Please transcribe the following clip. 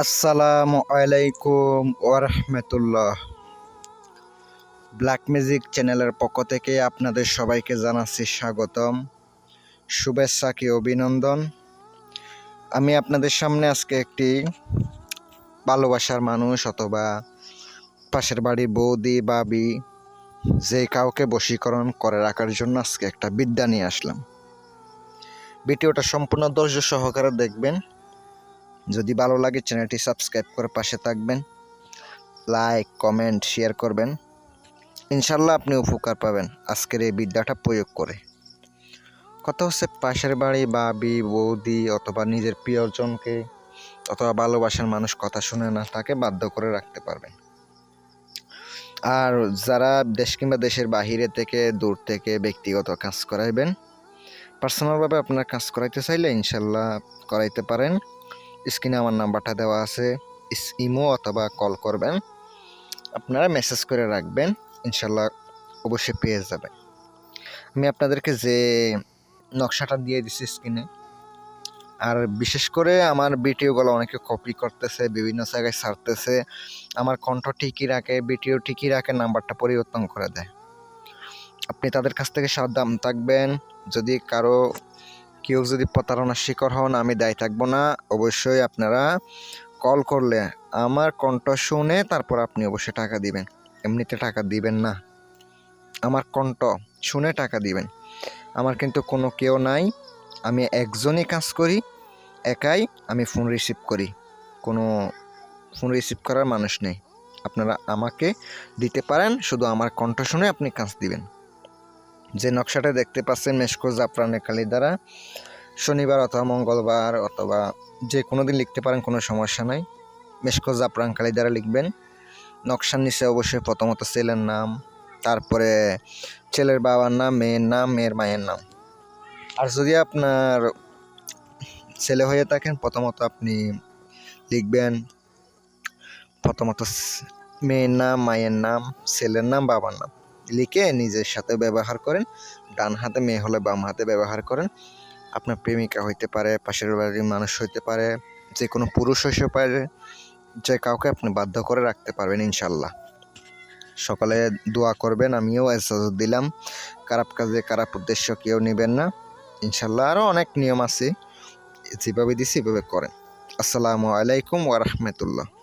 আসসালামু আলাইকুম ওরহমতুল্লাহ ব্ল্যাক মিউজিক চ্যানেলের পক্ষ থেকে আপনাদের সবাইকে জানাচ্ছি স্বাগতম। শুভেচ্ছা কি অভিনন্দন। আমি আপনাদের সামনে আজকে একটি ভালোবাসার মানুষ অথবা পাশের বাড়ির বৌদি বাবি যে কাউকে বশীকরণ করে রাখার জন্য আজকে একটা বিদ্যা নিয়ে আসলাম। ভিডিওটা সম্পূর্ণ ধৈর্য সহকারে দেখবেন। যদি ভালো লাগে চ্যানেলটি সাবস্ক্রাইব করে পাশে থাকবেন, লাইক, কমেন্ট, শেয়ার করবেন। ইনশাল্লাহ আপনি উপকার পাবেন আজকের এই বিদ্যাটা প্রয়োগ করে। কথা হচ্ছে পাশের বাড়ি বাবি বৌদি অথবা নিজের প্রিয়জনকে অথবা ভালোবাসার মানুষ কথা শুনে না, তাকে বাধ্য করে রাখতে পারবেন। আর যারা দেশ কিংবা দেশের বাহিরে থেকে, দূর থেকে ব্যক্তিগত কাজ করাইবেন পার্সোনালভাবে আপনার কাজ করাইতে চাইলে ইনশাল্লাহ করাইতে পারেন। স্ক্রিনে আমার নাম্বারটা দেওয়া আছে ইমো অথবা কল করবেন। আপনারা মেসেজ করে রাখবেন, ইনশাল্লাহ অবশ্যই পেয়ে যাবেন। আমি আপনাদেরকে যে নকশাটা দিয়ে দিছি স্ক্রিনে, আর বিশেষ করে আমার ভিডিওগুলো অনেকে কপি করতেছে, বিভিন্ন জায়গায় সারতেছে আমার কণ্ঠ ঠিকই রাখে, ভিডিও ঠিকই রাখে, নাম্বারটা পরিবর্তন করে দেয়। আপনি তাদের কাছ থেকে সাবধান থাকবেন, যদি কারও কেউ যদি প্রতারণার শিকার হন, আমি দায়ী থাকব না। অবশ্যই আপনারা কল করলে আমার কণ্ঠ শুনে তারপর আপনি অবশ্যই টাকা দিবেন। এমনিতে টাকা দিবেন না। আমার কণ্ঠ শুনে টাকা দিবেন। আমার কিন্তু কোনো কেউ নাই। আমি একজনই কাজ করি, একাই আমি ফোন রিসিভ করি। কোনো ফোন রিসিভ করার মানুষ নেই। আপনারা আমাকে দিতে পারেন, শুধু আমার কণ্ঠ শুনে আপনি কাজ দিবেন। যে নকশাটা দেখতে পাচ্ছেন মেশকো জাফরানের কালি দ্বারা, শনিবার অথবা মঙ্গলবার অথবা যে কোনো দিন লিখতে পারেন, কোনো সমস্যা নাই। মেশকো জাফরান কালি দ্বারা লিখবেন। নকশার নিচে অবশ্যই প্রথমত ছেলের নাম, তারপরে ছেলের বাবার নাম, মেয়ের নাম, মেয়ের মায়ের নাম। আর যদি আপনার ছেলে হয়ে থাকেন, প্রথমত আপনি লিখবেন প্রথমত মেয়ের নাম, মায়ের নাম, ছেলের নাম, বাবার নাম। লিখে নিজের সাথে ব্যবহার করেন। ডান হাতে মেয়ে হলে বাম হাতে ব্যবহার করেন। আপনার প্রেমিকা হইতে পারে, পাশের বাড়ির মানুষ হইতে পারে যে কোনো পুরুষ হইতে পারে, যে কাউকে আপনি বাধ্য করে রাখতে পারবেন ইনশাল্লাহ সকালে দোয়া করবেন, আমিও এজাজত দিলাম। খারাপ কাজে খারাপ উদ্দেশ্য কেউ নেবেন না। ইনশাল্লাহ আরও অনেক নিয়ম আছে। যেভাবে দিছি এভাবে করেন। আসসালামু আলাইকুম ওয়া রাহমাতুল্লাহ।